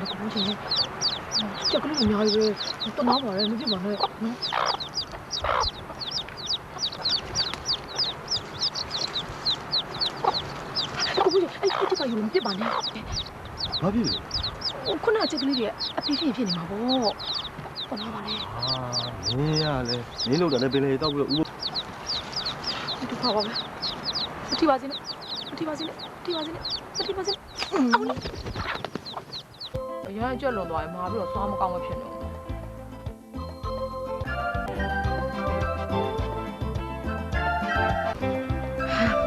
ထင်တယ်ချက်ကလေးအများကြီးပဲတနာပါရဲ့မဖြစ်ပါနဲ့နော်ကိုကြီးအဲ့ဒီချက်ကယူလို့မဖြစ်ပါနဲ့ဘာဖြစ်လဲဟိုခုနကချက်ကလေးတွေအပီးဖြစ်ဖြစ်နေမှာပေါ့တနာပါလေအာမင်းရလဲမင်းတို့လည်းပင်လေတောက်ပြီးတော့ဥဒီတော့ပါပဲမထီပါစေနဲ့မထီပါစေနဲ့မထီပါစေနဲ့မထီပါစေနဲ့အော် အရင်အကျက်လွန်သွားရင်မာပြီးတော့သွားမကောင်းမဖြစ်နေဘူးဟာ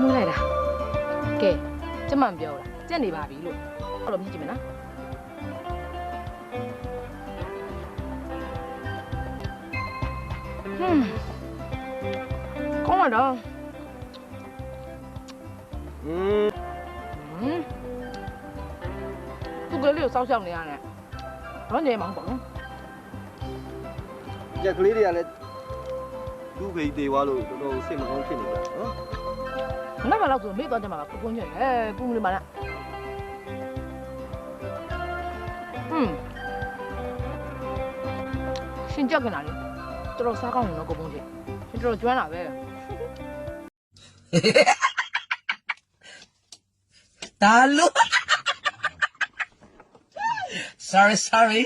မိုးလိုက်တာကဲကျမမပြောလားကြက်နေပါပြီလို့အဲ့လိုမြင်ကြည့်မယ်နော်ဟွန်းကောင်းလာတော့อืม ဟမ်သူကလေးကိုစောက်ရှောက်နေရတယ်ဘာနေမှာမပေါ့နော်ကြက်ကလေးတွေကလည်းသူ့ဖေးသေးသွားလို့တော်တော်စိတ်မကောင်းဖြစ်နေတာနော်နောက်မှတော့ဆိုမေ့သွားတယ်မှာပပွန်းညွန့်ရဲပူနေပါလားဟွန်းရှင်ကြောက်ကနာလေတော်တော်စားကောင်းနေတော့ကိုပုံးကြီးရှင်တော်တော်ကျွမ်းတာပဲ Talo. Sorry, sorry.